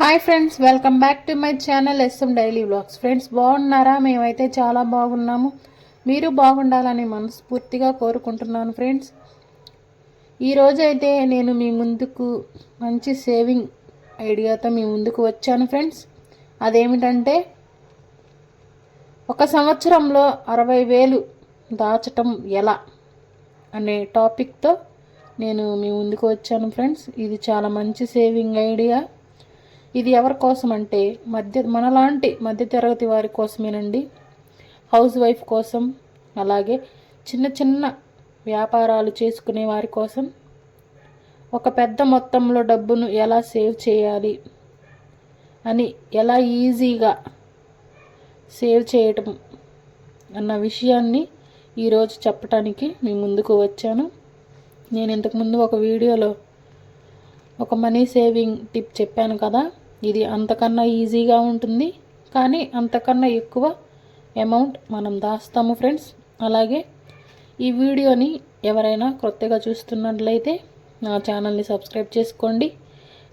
Hi friends welcome back to my channel SM daily vlogs friends బాగున్నారా? మేమైతే చాలా బాగున్నాము. మీరు బాగుండాలని మనస్ఫూర్తిగా కోరుకుంటున్నాను ఫ్రెండ్స్ ఈరోజు అయితే నేను మీ ముందుకు మంచి సేవింగ్ ఐడియాతో మీ ముందుకు వచ్చాను ఫ్రెండ్స్ అదేమిటంటే ఒక సంవత్సరంలో అరవై వేలు దాచటం ఎలా అనే టాపిక్తో నేను మీ ముందుకు వచ్చాను ఫ్రెండ్స్ ఇది చాలా మంచి సేవింగ్ ఐడియా ఇది ఎవరి కోసం అంటే మధ్య మనలాంటి మధ్యతరగతి వారి కోసమేనండి. హౌస్ వైఫ్ కోసం అలాగే చిన్న చిన్న వ్యాపారాలు చేసుకునే వారి కోసం ఒక పెద్ద మొత్తంలో డబ్బును ఎలా సేవ్ చేయాలి అని ఎలా ఈజీగా సేవ్ చేయటం అన్న విషయాన్ని ఈరోజు చెప్పటానికి మీ ముందుకు వచ్చాను. నేను ఇంతకుముందు ఒక వీడియోలో ఒక మనీ సేవింగ్ టిప్ చెప్పాను కదా ఇది అంతకన్నా ఈజీగా ఉంటుంది. కానీ అంతకన్నా ఎక్కువ అమౌంట్ మనం దాస్తాము ఫ్రెండ్స్. అలాగే ఈ వీడియోని ఎవరైనా కొత్తగా చూస్తున్నట్లయితే నా ఛానల్ని సబ్స్క్రైబ్ చేసుకోండి.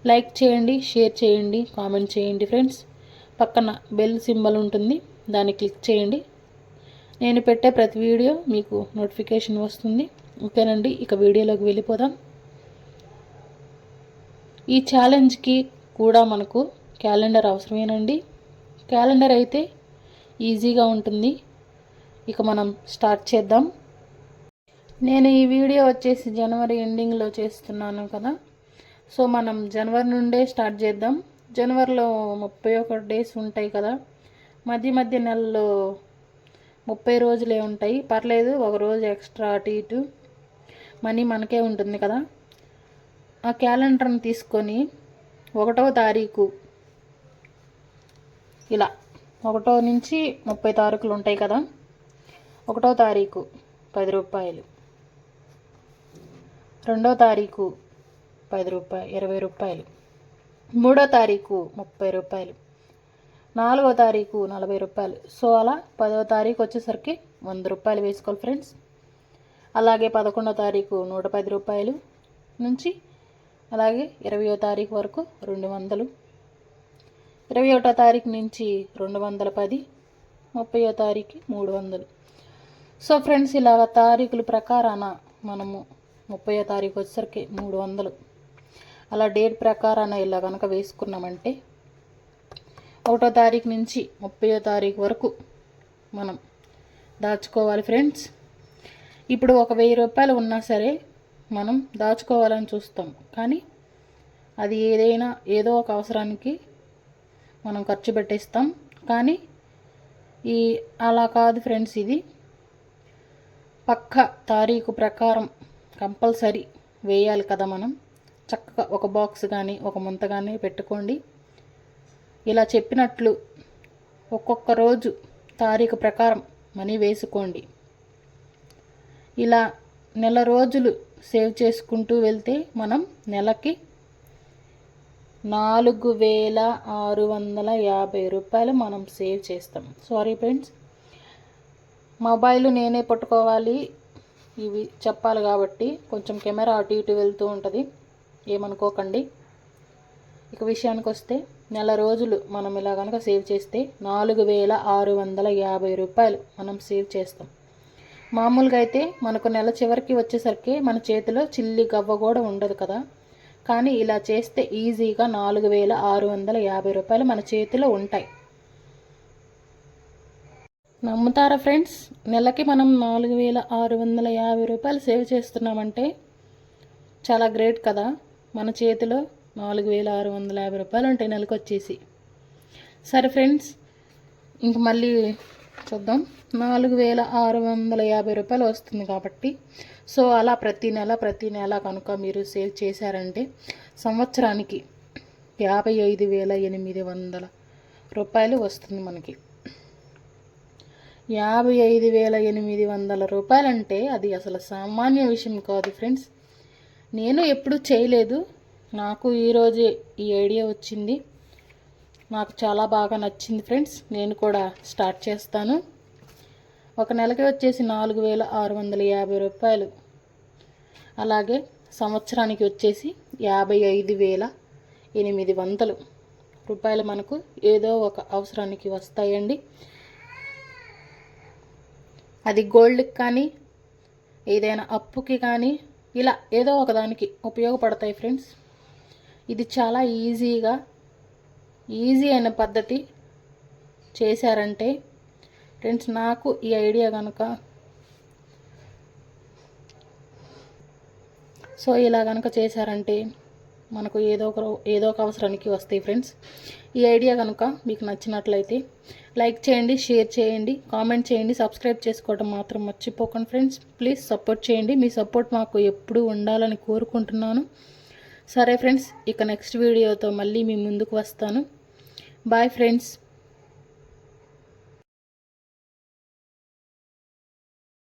లైక్ చేయండి షేర్ చేయండి కామెంట్ చేయండి ఫ్రెండ్స్. పక్కన బెల్ సింబల్ ఉంటుంది దాన్ని క్లిక్ చేయండి. నేను పెట్టే ప్రతి వీడియో మీకు నోటిఫికేషన్ వస్తుంది. ఓకేనండి ఇక వీడియోలోకి వెళ్ళిపోదాం. ఈ ఛాలెంజ్కి కూడా మనకు క్యాలెండర్ అవసరమేనండి. క్యాలెండర్ అయితే ఈజీగా ఉంటుంది. ఇక మనం స్టార్ట్ చేద్దాం. నేను ఈ వీడియో వచ్చేసి జనవరి ఎండింగ్లో చేస్తున్నాను కదా. సో మనం జనవరి నుండే స్టార్ట్ చేద్దాం. జనవరిలో ముప్పై ఒక డేస్ ఉంటాయి కదా. మధ్య మధ్య నెలలో ముప్పై రోజులే ఉంటాయి. పర్లేదు ఒక రోజు ఎక్స్ట్రా అటు ఇటు మనీ మనకే ఉంటుంది కదా. ఆ క్యాలెండర్ని తీసుకొని ఒకటవ తారీఖు ఇలా ఒకటో నుంచి ముప్పై తారీఖులు ఉంటాయి కదా ఒకటో తారీఖు పది రూపాయలు రెండో తారీఖు పది రూపాయలు ఇరవై రూపాయలు మూడో తారీఖు ముప్పై రూపాయలు నాలుగో తారీఖు నలభై రూపాయలు. సో అలా పదవ తారీఖు వచ్చేసరికి వంద రూపాయలు వేసుకోవాలి ఫ్రెండ్స్. అలాగే పదకొండో తారీఖు నూట పది రూపాయలు నుంచి అలాగే ఇరవయో తారీఖు వరకు రెండు వందలు ఇరవై ఒకటో తారీఖు నుంచి రెండు వందల పది ముప్పయో తారీఖు మూడు వందలు. సో ఫ్రెండ్స్ ఇలాగ తారీఖుల ప్రకారాన మనము ముప్పయో తారీఖు వచ్చేసరికి మూడు వందలు. అలా డేట్ ప్రకారాన ఇలా కనుక వేసుకున్నామంటే ఒకటో తారీఖు నుంచి ముప్పయో తారీఖు వరకు మనం దాచుకోవాలి ఫ్రెండ్స్. ఇప్పుడు ఒక వెయ్యి రూపాయలు ఉన్నా సరే మనం దాచుకోవాలని చూస్తాం. కానీ అది ఏదైనా ఏదో ఒక అవసరానికి మనం ఖర్చు పెట్టేస్తాం. కానీ ఈ అలా కాదు ఫ్రెండ్స్ ఇది. పక్క తారీఖు ప్రకారం కంపల్సరీ వేయాలి కదా మనం. చక్కగా ఒక బాక్స్ కానీ ఒక ముంత కానీ పెట్టుకోండి. ఇలా చెప్పినట్లు ఒక్కొక్క రోజు తారీఖు ప్రకారం మనీ వేసుకోండి. ఇలా నెల రోజులు సేవ్ చేసుకుంటూ వెళ్తే మనం నెలకి నాలుగు వేల ఆరు వందల యాభై రూపాయలు మనం సేవ్ చేస్తాం. సారీ ఫ్రెండ్స్ మొబైల్ నేనే పట్టుకోవాలి. ఇవి చెప్పాలి కాబట్టి కొంచెం కెమెరా అటు ఇటు వెళ్తూ ఉంటుంది. ఏమనుకోకండి. ఇక విషయానికి వస్తే నెల రోజులు మనం ఇలా కనుక సేవ్ చేస్తే నాలుగు వేల ఆరు వందల యాభై రూపాయలు మనం సేవ్ చేస్తాం. మామూలుగా అయితే మనకు నెల చివరికి వచ్చేసరికి మన చేతిలో చిల్లి గవ్వ కూడా ఉండదు కదా. కానీ ఇలా చేస్తే ఈజీగా నాలుగు వేల ఆరు వందల యాభై రూపాయలు మన చేతిలో ఉంటాయి. నమ్ముతారా ఫ్రెండ్స్? నెలకి మనం నాలుగు వేల ఆరు వందల యాభై రూపాయలు సేవ్ చేస్తున్నామంటే చాలా గ్రేట్ కదా. మన చేతిలో నాలుగు వేల ఆరు వందల యాభై రూపాయలు ఉంటాయి నెలకు వచ్చేసి సరే ఫ్రెండ్స్ ఇంక మళ్ళీ చూద్దాం. నాలుగు వేల ఆరు వందల యాభై రూపాయలు వస్తుంది కాబట్టి. సో అలా ప్రతి నెల ప్రతి నెల కనుక మీరు సేవ్ చేశారంటే సంవత్సరానికి యాభై ఐదు వేల ఎనిమిది వందల రూపాయలు వస్తుంది మనకి. యాభై ఐదు వేల ఎనిమిది వందల రూపాయలంటే అది అసలు సామాన్య విషయం కాదు ఫ్రెండ్స్. నేను ఎప్పుడు చేయలేదు. నాకు ఈరోజు ఈ ఐడియా వచ్చింది. నాకు చాలా బాగా నచ్చింది ఫ్రెండ్స్. నేను కూడా స్టార్ట్ చేస్తాను. ఒక నెలకి వచ్చేసి నాలుగు వేల ఆరు వందల యాభై రూపాయలు. అలాగే సంవత్సరానికి వచ్చేసి యాభై ఐదు వేల ఎనిమిది వందలు రూపాయలు మనకు ఏదో ఒక అవసరానికి వస్తాయండి. అది గోల్డ్కి కానీ ఏదైనా అప్పుకి కానీ ఇలా ఏదో ఒకదానికి ఉపయోగపడతాయి ఫ్రెండ్స్. ఇది చాలా ఈజీగా ఈజీ అయిన పద్ధతి చేశారంటే ఫ్రెండ్స్ నాకు ఈ ఐడియా కనుక సో ఇలా కనుక చేశారంటే మనకు ఏదో ఒక ఏదో ఒక అవసరానికి వస్తాయి ఫ్రెండ్స్. ఈ ఐడియా కనుక మీకు నచ్చినట్లయితే లైక్ చేయండి షేర్ చేయండి కామెంట్ చేయండి సబ్స్క్రైబ్ చేసుకోవడం మాత్రం మర్చిపోకండి ఫ్రెండ్స్. ప్లీజ్ సపోర్ట్ చేయండి మీ సపోర్ట్ మాకు ఎప్పుడూ ఉండాలని కోరుకుంటున్నాను. సరే ఫ్రెండ్స్ ఇక నెక్స్ట్ వీడియోతో మళ్ళీ మీ ముందుకు వస్తాను. Bye friends